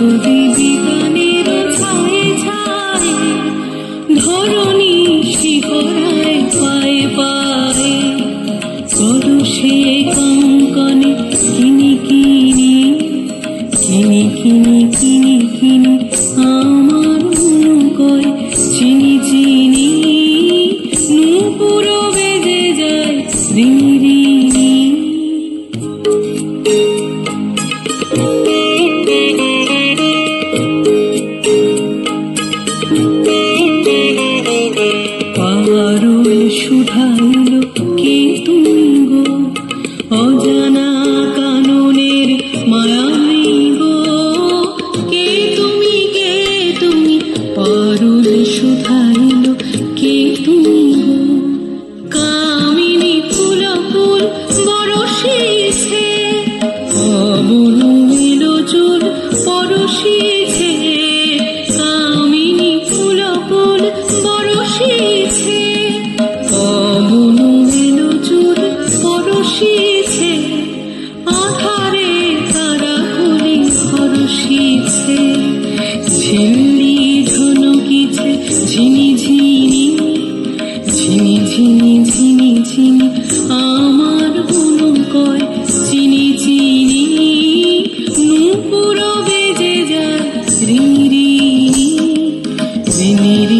যদি জীবনের ছায় সে কঙ্কনে কিনি কিনি কিনি কিনি কিনি আ 舒坦。যিনি